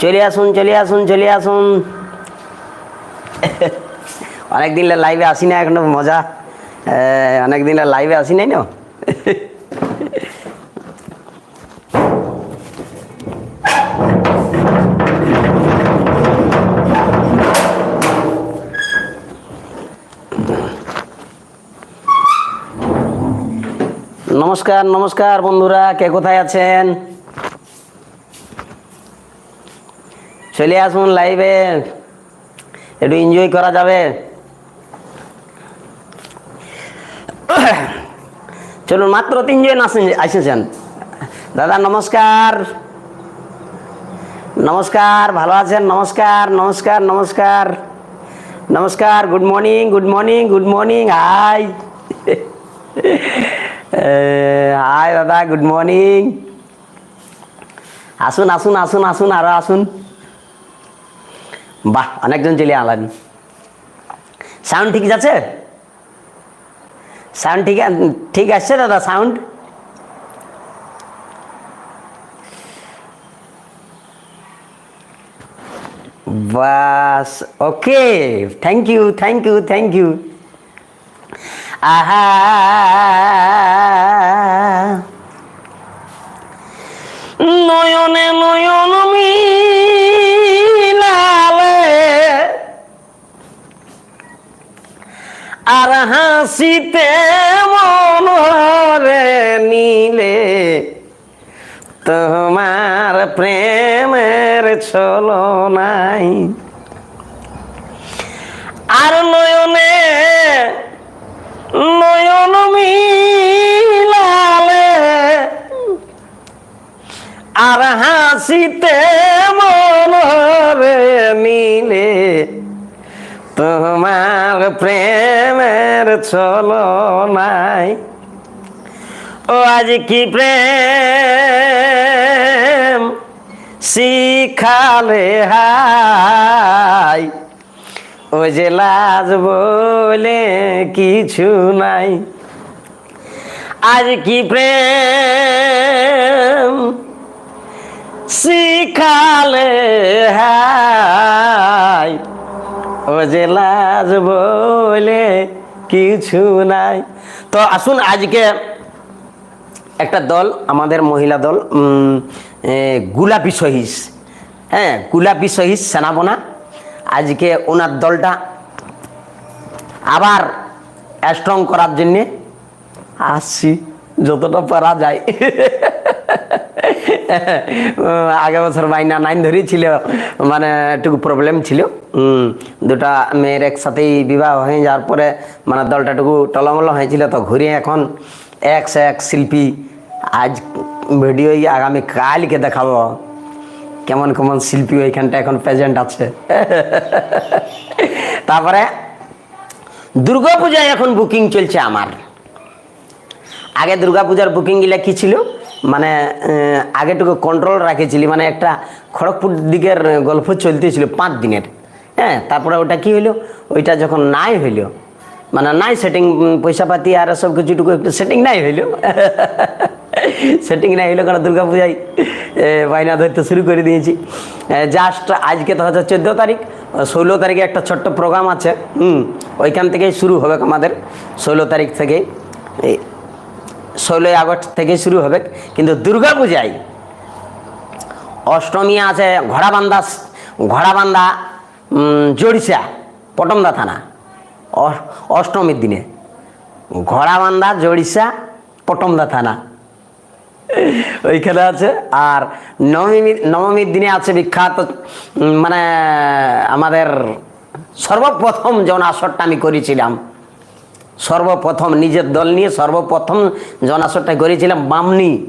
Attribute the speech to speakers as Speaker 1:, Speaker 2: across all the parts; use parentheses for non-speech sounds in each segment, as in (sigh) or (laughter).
Speaker 1: চলে আসুন চলে আসুন চলে আসুন। অনেকদিন লাইভে আসি না, এখনও মজা। অনেকদিন লাইভে আসি নাই না? নমস্কার নমস্কার বন্ধুরা, কে কোথায় আছেন? চলে আসুন লাইভে একটু এনজয় করা যাবে। চলুন, মাত্র তিনজন আসেন এসেছেন দাদা, নমস্কার। নমস্কার, ভালো আছেন? নমস্কার নমস্কার নমস্কার। নমস্কার good morning good morning good morning hi hi দাদা গুড মর্নিং আসুন আসুন আসুন আসুন, আরও আসুন। বাহ, অনেকজন চলে আলান। সাউন্ড ঠিক আছে? সাউন্ড ঠিক ঠিক আসছে দাদা sound bus, okay thank you thank you thank you আহা! নয়নে নয়ন আর হাসিতে মনরে নিলে তোমার প্রেমের ছলো নাই। আর নয়নে, নয়ন মিলালে আর হাসিতে মনরে মিলে তোমার প্রেমের ছলো নাই। ও, আজ কি প্রেম? শিখালে হাই। ও যে লাজ বলে কিছু নাই। আজ কি প্রেম? শিখালে হাই। ও যে লাজ বলে কিছু নাই। তো আসুন আজকে একটা দল, আমাদের মহিলা দল গুলাপি সহিস। হ্যাঁ গুলাপি সহিস সেনাপনা। আজকে ওনার দলটা আবার স্ট্রং করার জন্যে আসছি, যতটা পারা যায়। (laughs) (laughs) আগে বছর মাইনা নাইন ধরেই ছিল মানে একটু প্রবলেম ছিল। দুটা মেয়ের একসাথেই বিবাহ হয়ে যাওয়ার পরে মানে দলটা একটু টলমল হয়েছিল। তো ঘুরে এখন এক এক শিল্পী, আজ ভিডিও আগামী কালকে দেখাবো। কেমন কেমন শিল্পী ওইখানটা এখন প্রেজেন্ট আছে। (laughs) তারপরে দুর্গাপূজায় এখন বুকিং চলছে আমার। আগে দুর্গাপূজার বুকিংগুলো কী ছিল? মানে আগেটুকু কন্ট্রোল রাখেছিলি মানে একটা খড়গপুর দিকের গল্প চলতেছিল পাঁচ দিনের। হ্যাঁ তারপরে ওটা কি হইল? ওইটা যখন নাই হইল মানে নাই সেটিং পয়সা পাতি আর সব কিছুটুকু একটু সেটিং নাই হইল। (laughs) সেটিং নাই হইল কারণ দুর্গা পূজায় বাইনা ধরতে শুরু করে দিয়েছি। জাস্ট আজকে তো হচ্ছে চোদ্দ তারিখ, ষোলো তারিখে একটা ছোট্ট প্রোগ্রাম আছে, হুম, ওইখান থেকেই শুরু হবে আমাদের, ষোলো তারিখ থেকে ষোলোই আগস্ট থেকে শুরু হবে, কিন্তু দুর্গা পূজায় অষ্টমী আছে ঘোড়াবান্ধা ঘোড়াবান্ধা জড়িষা পটমদা থানা অষ্টমীর দিনে। ঘোড়াবান্ধা জড়িষা পটমদা থানা। ওইখানে আছে, আর নবমী নবমীর দিনে আছে বিখ্যাত মানে আমাদের সর্বপ্রথম যখন আসরটা আমি করেছিলাম। সর্বপ্রথম নিজের দল নিয়ে সর্বপ্রথম জনাসরটা করেছিলাম বামনি।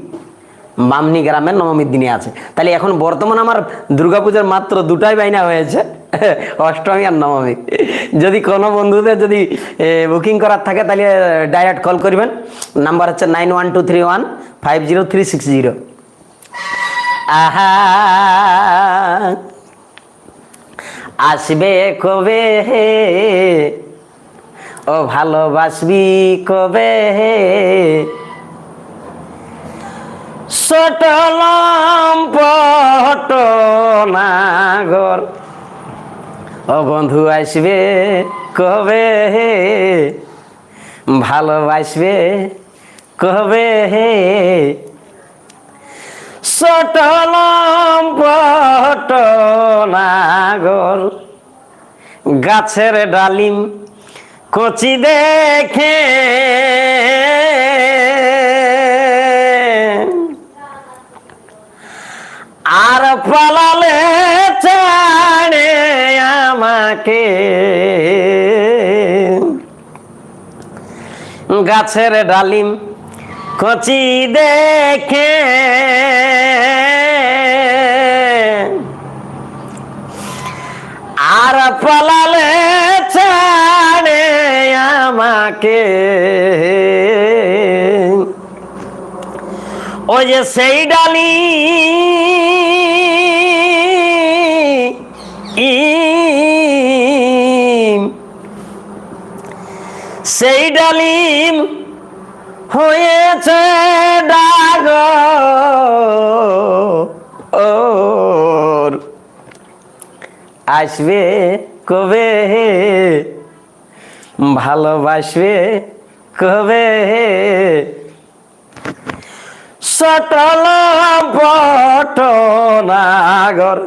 Speaker 1: বামনি গ্রামের নবমীর দিনে আছে। তাহলে এখন বর্তমান আমার দুর্গাপূজার মাত্র দুটাই বাইনা হয়েছে, (laughs) অষ্টমী আর নবমী। যদি কোনো বন্ধুদের যদি বুকিং করার থাকে তাহলে ডাইরেক্ট কল করবেন। নাম্বার হচ্ছে nine one two three one five zero three six zero আহা! আসবে কবে? হে ও ভালোবাসবি কবে? সটলম পটনাগর ও বন্ধু, আসবে কবে? ভালোবাসবে কবে? সটলম পটনাগর গাছের ডালিম কচি দেখে। আর পালালে চাড়ে আমাকে। গাছের ডালিম কচি দেখে। আমাকে ওই যে সেই ডালি সেই ডালিম হয়েছে ডাগ। আসবে কবে? ভালোবাসবে কবে? সটল পটনাগর।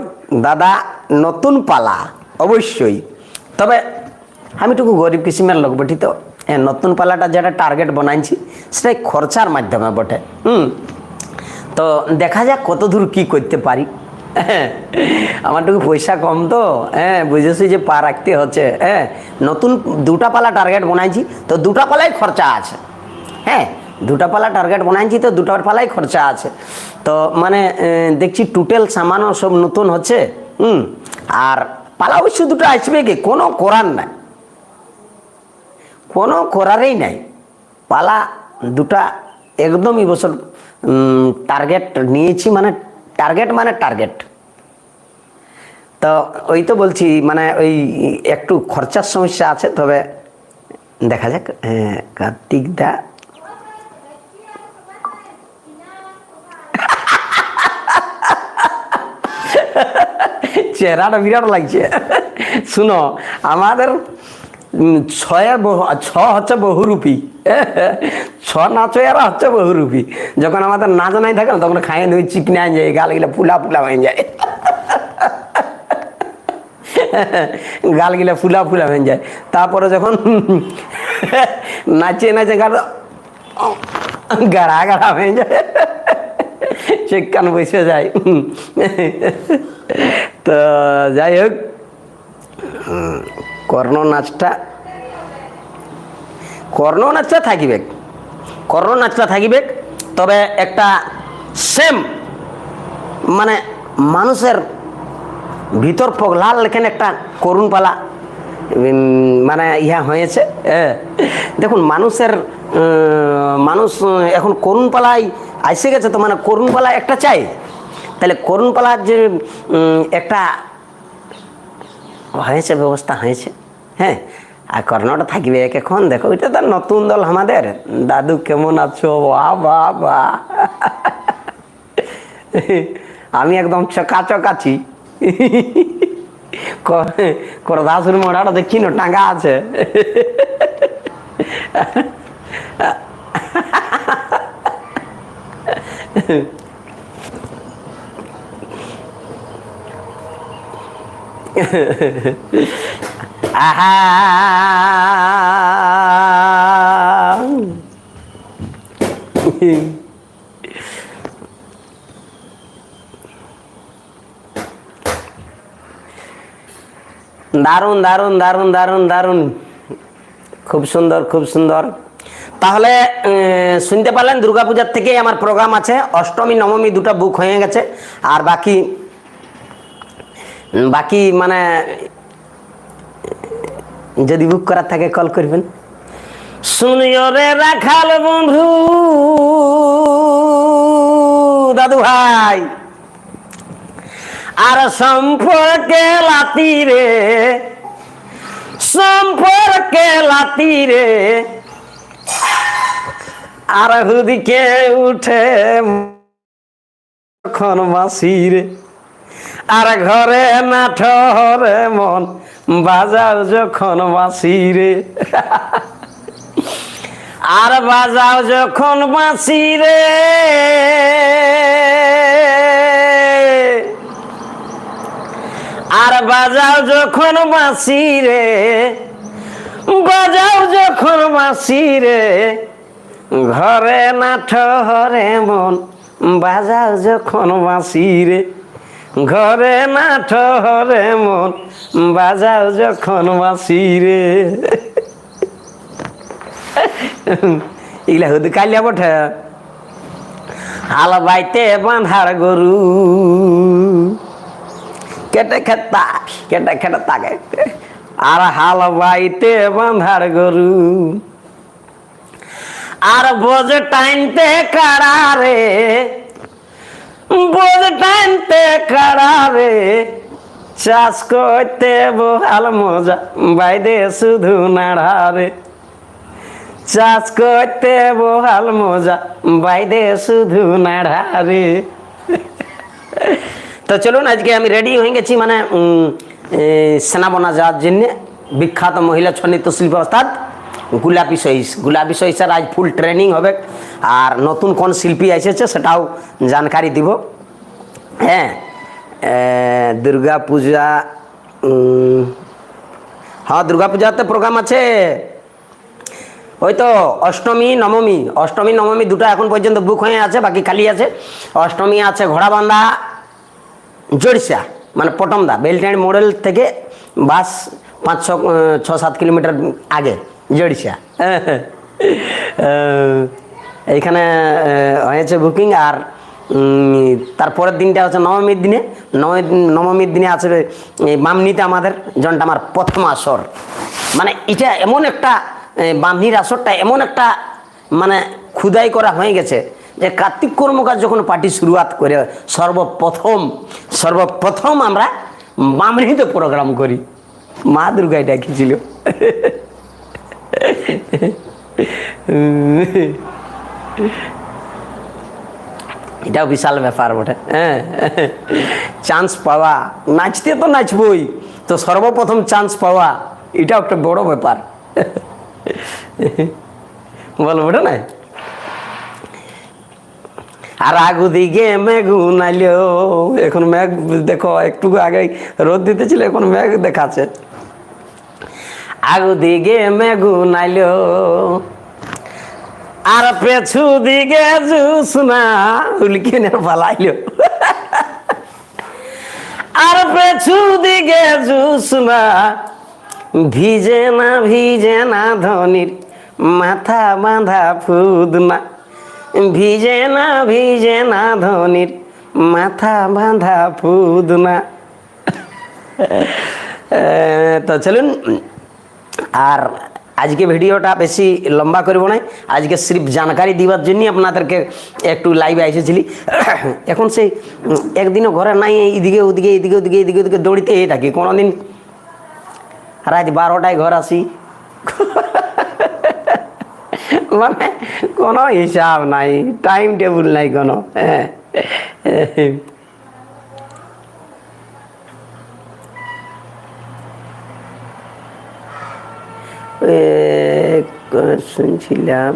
Speaker 1: দাদা, নতুন পালা, অবশ্যই। তবে আমি টুকু গরিব কিসিমের লোক বটি তো। নতুন পালাটা যেটা টার্গেট বানাইছি, সেটাই খরচার মাধ্যমে বটে। হুম। তো দেখা যাক কত দূর কি করতে পারি। (laughs) আমার টুকু পয়সা কম তো হ্যাঁ বুঝেছি যে পা রাখতে হচ্ছে হ্যাঁ নতুন দুটা পালা টার্গেট বানাইছি, তো দুটা পালাই খরচা আছে হ্যাঁ দুটা পালা টার্গেট বানাইছি, তো দুটার পালাই খরচা আছে, তো মানে দেখছি টোটাল সামানও সব নতুন হচ্ছে, হুম, আর পালা অবশ্য দুটো আসবে কি, কোনো করার নাই, কোনো করারই নাই, পালা দুটা একদমই বছর টার্গেট নিয়েছি মানে টার্গেট মানে টার্গেট। তো ওই তো বলছি মানে ওই একটু খরচার সমস্যা আছে, তবে দেখা যাক কার্তিক দা চেহারাটা বিরাট লাগছে। শুনো, আমাদের ছয় ছ হচ্ছে বহুরূপী। ছ নাচয়েরা হচ্ছে বহুরূপী যখন আমাদের নাচ নাই থাকে না তখন খাইয়ে দুই চিকনা হয়ে যায় গাল গিলা ফুলা ফুলা হয়ে যায়। গাল গিলা ফুলা ফুলা হয়ে যায়। তারপরে যখন নাচে নাচে গাল গাড়া গাড়া হয়ে যায় সেখান বসে যায়। তো যাই হোক, কর্ণ নাচটা কর্ণ নাচটা থাকিবে। কর্ণ নাচটা থাকিবে, তবে একটা সেম মানে মানুষের ভিতর পগলাল লেখেন একটা করুণ পালা মানে ইহা হয়েছে দেখুন, মানুষের মানুষ এখন করুণ পালায় আইসে গেছে তো মানে করুণ পালা একটা চাই। তাহলে করুণ পালার যে একটা হয়েছে, ব্যবস্থা হয়েছে হ্যাঁ? আর কর্ণটা থাকবে এখন দেখো এটা তো নতুন দল আমাদের। দাদু, কেমন আছো? বাহ বা আমি একদম চকাচকাছি করদাসুর মোড়াটা দেখছি না টাঙ্গা আছে। আহা। দারুণ দারুণ দারুণ দারুণ দারুণ। খুব সুন্দর খুব সুন্দর। তাহলে শুনতে পারলেন দুর্গাপূজার থেকেই আমার প্রোগ্রাম আছে। অষ্টমী, নবমী দুটো বুক হয়ে গেছে। আর বাকি বাকি মানে যদি বুক করার থাকে কল করবেন। শুনিও রে রাখাল বন্ধু, দাদু ভাই, আর সম্পর্কে লাতি রে, সম্পর্কে লাতি রে, আর হুদিকে উঠে যখন বাসি রে, আর ঘরে না ঠরে মন বাজাও যখন বাসি রে। আর বাজাও যখন বাসি রে। আর বাজাও যখন বাসি রে। বাজাও যখন বাসি রে। ঘরে না ঠরে মন, বাজাও যখন বাসি রে। ঘরে না ঠরে মন বাজাও যখন বাসি রে। এগুলা হতে কালিয়া বটে। হাল বাইতে বাঁধার গরু। কেটে খেতা কেটে খেটে তাকে। আর হাল বাইতে বাঁধার গরু। আর বোঝ টাইনতে কারারে বোঝ টাইনতে কারারে চাষ করতে বহাল মজা। বাইদে শুধু নাড়ারে চাষ করতে বহাল মজা। বাইদে শুধু নাড়ারে তো চলুন আজকে আমি রেডি হয়ে গেছি মানে উম, এ, সেনা বনা যাওয়ার জন্য। বিখ্যাত মহিলা ছন্দ শিল্প অর্থাৎ গুলাপি সহিস গুলাপি সহিসের আজ ফুল ট্রেনিং হবে আর নতুন কোন শিল্পী এসেছে সেটাও জানকারি দিব। হ্যাঁ এ, দুর্গা পূজা হ্যাঁ দুর্গা পূজাতে প্রোগ্রাম আছে। ওই তো অষ্টমী নবমী অষ্টমী নবমী দুটো এখন পর্যন্ত বুক হয়ে আছে বাকি খালি আছে। অষ্টমী আছে ঘোড়াবান্ধা জড়িসা মানে পটমদা বেলটানি মডেল থেকে বাস পাঁচ ছ সাত কিলোমিটার আগে। জড়িসা। এইখানে হয়েছে বুকিং আর তারপরের দিনটা হচ্ছে নবমীর দিনে। নবমী নবমীর দিনে আছে বামনিতে আমাদের জনটা আমার প্রথম আসর। মানে এটা এমন একটা বামনির আসরটা এমন একটা মানে খুদাই করা হয়ে গেছে যে কার্তিক কর্মকার যখন পার্টি শুরুয়াত করে, সর্বপ্রথম সর্বপ্রথম আমরা বামনিতে প্রোগ্রাম করি। মা দুর্গা এটা ছিল এটাও বিশাল ব্যাপার বটে। হ্যাঁ। চান্স পাওয়া। নাচতে তো নাচবই। তো সর্বপ্রথম চান্স পাওয়া। এটাও একটা বড় ব্যাপার। বল বটে না? আর আগু দিকে মেঘু নাইলো। এখন মেঘ দেখো একটু আগে রোদ দিতেছিল, এখন মেঘ দেখাচ্ছে। আগু দিকে মেঘু নাইলো। আর পেছু দিকে জুসনা উলকিনে পালাইলো। আর পেছু দিকে জুসনা ভিজে না ভিজে না ধনির মাথা বাঁধা ফুদনা। ভিজে না ভিজে না ধনির মাথা বাঁধা ফুদনা। তো চলুন আর আজকে ভিডিওটা বেশি লম্বা করব না। আজকে সির্ফ জানকারি দিবার জন্যই আপনাদেরকে একটু লাইভে এসেছিলি (coughs) এখন সেই একদিনও ঘরে নাই, এইদিকে ওদিকে এইদিকে ওদিকে এইদিকে ওদিকে দৌড়িতে থাকি। কোনোদিন রাত বারোটায় ঘর আসি। (laughs) মানে কোনো হিসাব নাই টাইম টেবিল নাই কোনো। হ্যাঁ (laughs) শুনছিলাম।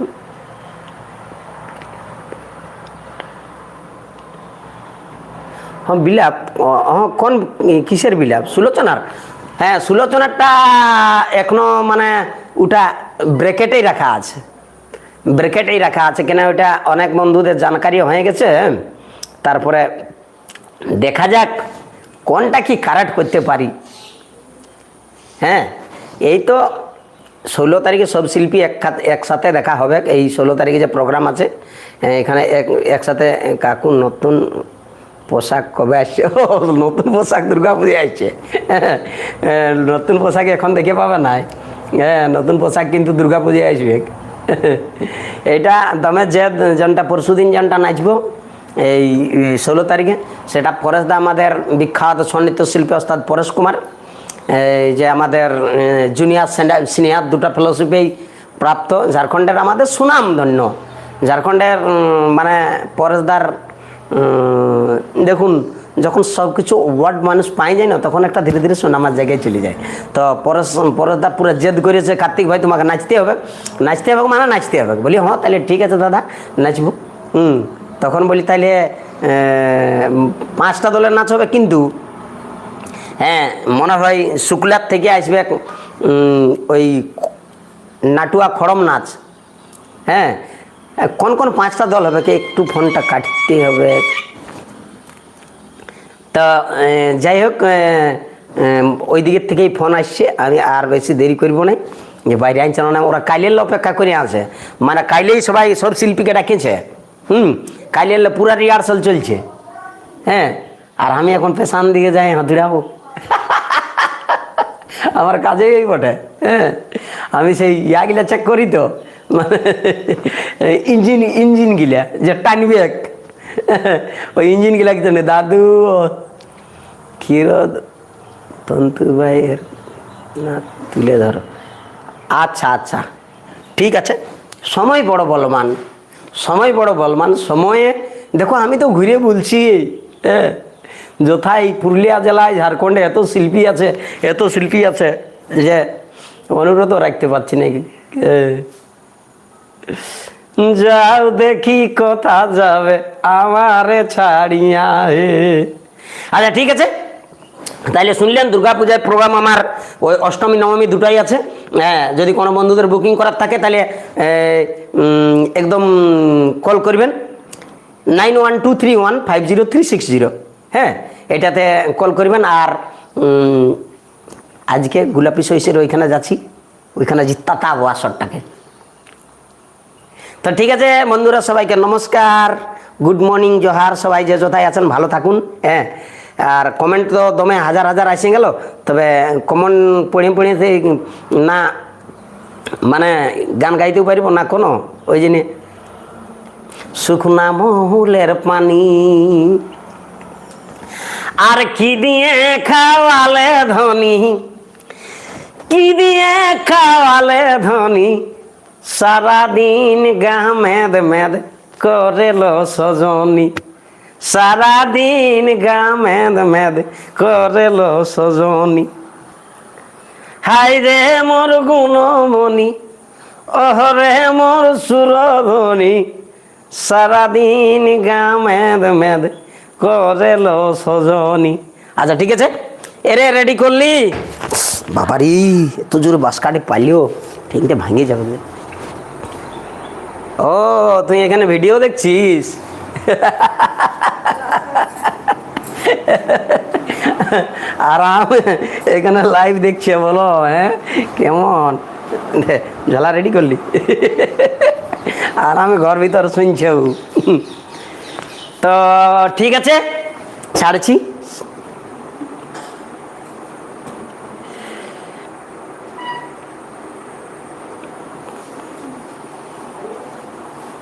Speaker 1: হ্যাঁ বিলাপ হ্যাঁ কোন কিসের বিলাপ? সুলোচনার? হ্যাঁ সুলোচনারটা এখনও মানে ওটা ব্রেকেটেই রাখা আছে। ব্রেকেটেই রাখা আছে কেন ওটা অনেক বন্ধুদের জানকারি হয়ে গেছে। তারপরে দেখা যাক কোনটা কি কারেক্ট করতে পারি। হ্যাঁ এই তো ষোলো তারিখে সব শিল্পী এক একসাথে দেখা হবে। এই ষোলো তারিখে যে প্রোগ্রাম আছে হ্যাঁ, এখানে এক একসাথে কাকু নতুন পোশাক কবে আসছে? (laughs) নতুন পোশাক দুর্গা পুজো আসছে। হ্যাঁ, নতুন পোশাক এখন দেখে পাবে না। হ্যাঁ নতুন পোশাক কিন্তু দুর্গা পুজোয় আসবে। (laughs) এটা তুমি যে জনটা পরশু দিন জনটা নাচবো এই ষোলো তারিখে সেটা পরেশ দা আমাদের বিখ্যাত সন্নিত শিল্পী ওস্তাদ পরেশ কুমার। যে আমাদের জুনিয়র সিনিয়র দুটো ফেলোশিপেই প্রাপ্ত, ঝাড়খণ্ডের আমাদের সুনাম ধন্য ঝাড়খণ্ডের মানে পরেশদার দেখুন, যখন সব কিছু ওয়ার্ড মানুষ পাই যায় না, তখন একটা ধীরে ধীরে সোনামার জায়গায় চলে যায়। তো পরেশ পরেশদা পুরো জেদ করেছে, কার্তিক ভাই, তোমাকে নাচতে হবে। নাচতে হবে মানে নাচতে হবে। বলি হ্যাঁ তাহলে ঠিক আছে দাদা, নাচব। হুম, তখন বলি, তাহলে পাঁচটা দলের নাচ হবে কিন্তু হ্যাঁ মনে হয় শুক্লার থেকে আসবে ওই নাটুয়া খড়ম নাচ। হ্যাঁ কোন কোন পাঁচটা দল হবে? কি একটু ফোনটা কাটতে হবে। তা যাই হোক ওই দিকের থেকেই ফোন আসছে। আমি আর বেশি দেরি করব না। যে বাইরে আনছিল না ওরা কাইলের অপেক্ষা করে আছে। মানে কাইলেই সবাই, সব শিল্পীকে ডাকেছে। হুম, কাইলের পুরা রিহার্সাল চলছে। হ্যাঁ আর আমি এখন পেশান দিকে যাই হাতুড়াবো আমার কাজেই বটে হ্যাঁ? আমি সেই ইয়াগুলা চেক করি তো মানে ইঞ্জিন ইঞ্জিন গিলা, যে টানবে এক ওই ইঞ্জিন গিলা কি দাদু ক্ষীরদ তন্তু ভাইয়ের না তুলে ধরো। আচ্ছা আচ্ছা ঠিক আছে, সময় বড় বলমান সময় বড় বলমান সময়ে, দেখো আমি তো ঘুরে বলছি হ্যাঁ? যথাই পুরুলিয়া জেলায় ঝাড়খণ্ডে এত শিল্পী আছে, এত শিল্পী আছে যে অনুরোধও রাখতে পারছি নাকি যাও দেখি কথা যাবে আমারে ছাড়িয়া আচ্ছা ঠিক আছে। তাইলে শুনলেন দুর্গাপূজায় প্রোগ্রাম আমার ওই অষ্টমী, নবমী দুটাই আছে। হ্যাঁ যদি কোনো বন্ধুদের বুকিং করার থাকে তাহলে একদম কল করবেন। Nine one two three one five zero three six zero. হ্যাঁ এটাতে কল করবেন আর আজকে গোলাপি সইসের ওইখানে যাচ্ছি, ওইখানে জিতাতাবো আসরটাকে। তো ঠিক আছে বন্ধুরা, সবাইকে নমস্কার। গুড মর্নিং জোহার। সবাই যে যথায় আছেন, ভালো থাকুন হ্যাঁ। আর কমেন্ট তো দমে হাজার হাজার আসে গেল, তবে কমন পড়ে পড়ে না মানে গান গাইতেও পারিব না কোনো, ওই জন্য। সুখনা মহুলের পানি আর কি দিয়ে খাওয়ালে ধনী? কি দিয়ে খাওয়ালে ধনী? সারাদিন গা মেদ মেদ করেল সজনী। সারাদিন গা মেদ মেদ করেল সজনী। হাই রে মোর গুণমণি অহরে মোর সুরধনী। সারাদিন গা মেদ মেদ করেল সজনী। আচ্ছা ঠিক আছে। এরে রেডি করলি? বাবারি, এত জোর বাস কাটে পালিও। ঠিকটা ভাঙে যাবে। ও, তুই এখানে ভিডিও দেখছিস? আরাম, এখানে লাইভ দেখছে বলো হ্যাঁ? কেমন? ঝালা রেডি করলি? আর আমি ঘর ভিতর শুনছেও তো ঠিক আছে ছাড়ছি।